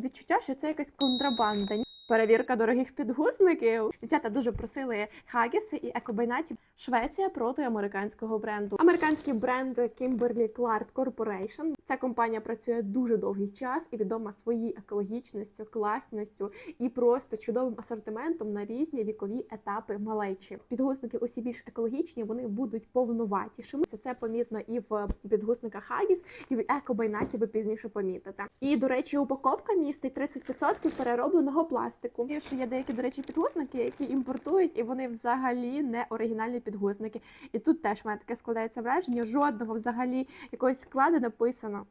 Відчуття, що це якась контрабанда. Перевірка дорогих підгузників. Дівчата дуже просили Хагіси і Екобайнаті. Швеція проти американського бренду. Американський бренд Kimberly Clark Corporation. Ця компанія працює дуже довгий час і відома своєю екологічністю, класністю і просто чудовим асортиментом на різні вікові етапи малечі. Підгузники усі більш екологічні, вони будуть повноватішими. Це це помітно і в підгузниках Хагіс, і в Екобайнаті ви пізніше помітите. І до речі, упаковка містить 30% переробленого пластику. І що є деякі, до речі, підгузники, які імпортують, і вони взагалі не оригінальні підгузники. І тут теж в мене таке складається враження. Жодного взагалі якогось складу написано.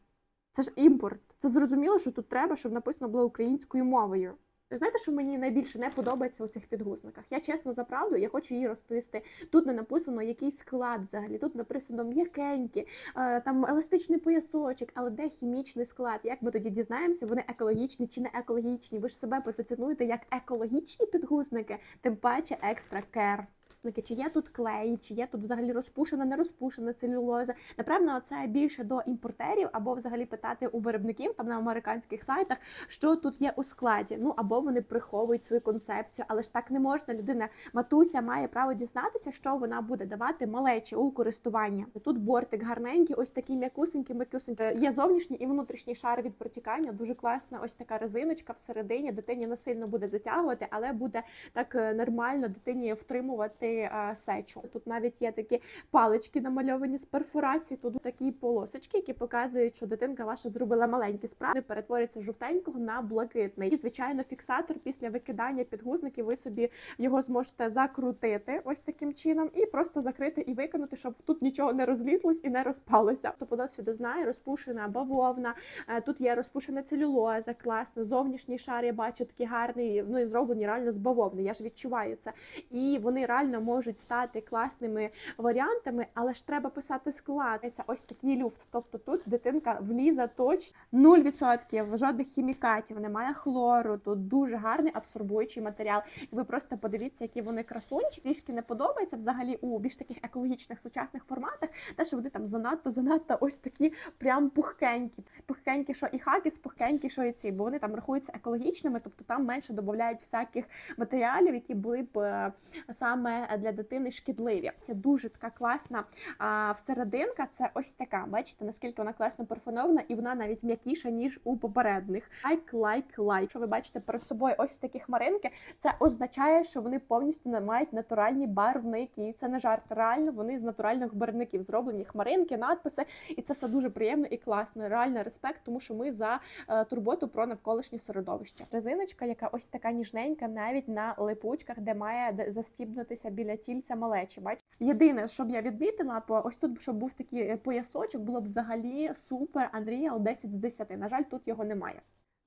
Це ж імпорт. Це зрозуміло, що тут треба, щоб написано було українською мовою. Знаєте, що мені найбільше не подобається у цих підгузниках? Я чесно за правду, я хочу її розповісти. Тут не написано який склад взагалі. Тут написано м'якенькі, е, там еластичний поясочок, але де хімічний склад? Як ми тоді дізнаємося, вони екологічні чи не екологічні? Ви ж себе позиціонуєте як екологічні підгузники, тим паче екстра кер. Чи є тут клей, чи є тут взагалі розпушена, не розпушена целюлоза. Напевно, це більше до імпортерів, або взагалі питати у виробників там на американських сайтах, що тут є у складі. Ну або вони приховують свою концепцію, але ж так не можна. Людина матуся має право дізнатися, що вона буде давати малечі у користування. Тут бортик гарненький, ось такий м'якусенький, м'якусенький. Є зовнішній і внутрішній шар від протікання. Дуже класна. Ось така резиночка всередині. Дитині не сильно буде затягувати, але буде так е, нормально дитині втримувати е, сечу. Тут навіть є такі палички намальовані з перфорації. Тут такі полосочки, які показують, що дитинка ваша зробила маленькі справи, перетворюється з жовтенького на блакитний. І звичайно, фіксатор після викидання підгузників ви собі його зможете закрутити ось таким чином, і просто закрити і викинути, щоб тут нічого не розлізлось і не розпалося. То по досвіду знаю, розпушена бавовна. е, Тут є розпушена целюлоза, класна. Зовнішній шар я бачу такий гарний. Ну і зроблені реально з бавовни. Я ж відчуваю це. І вони реально можуть стати класними варіантами, але ж треба писати склад. Це ось такий люфт. Тобто тут дитинка влізе точно 0%, жодних хімікатів, немає хлору. Тут дуже гарний абсорбуючий матеріал. І ви просто подивіться, які вони красунчики. Трішки не подобається взагалі у більш таких екологічних сучасних форматах, те, що вони там занадто, занадто ось такі прям пухкенькі. Пухкенькі, що і хакіс, пухкенькі, що і ці, бо вони там рахуються екологічними, тобто там менше додають всяких матеріалів, які були б е, саме для дитини шкідливі. Це дуже така класна а, всерединка. Це ось така. Бачите, наскільки вона класно перфонована, і вона навіть м'якіша ніж у попередних. Like, like, like. Що ви бачите перед собою ось такі хмаринки, це означає, що вони повністю не мають натуральні барвники. Це не жарт. Реально вони з натуральних барвників зроблені хмаринки, надписи, і це все дуже приємно і класно. Реально респект, тому що ми за е, турботу про навколишнє середовище. Резиночка, яка ось така ніжненька, навіть на липучках, де має застібнутися біля тільця малечі. Бачите? Єдине, що б я відмітила, по ось тут, щоб був такий е, поясочок, було б взагалі супер Unreal 10 з 10. На жаль, тут його немає.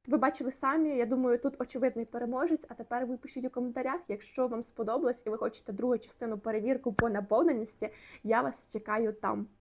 Ви бачили самі, я думаю, тут очевидний переможець. А тепер ви пишіть у коментарях, якщо вам сподобалось і ви хочете другу частину перевірку по наповненості, я вас чекаю там.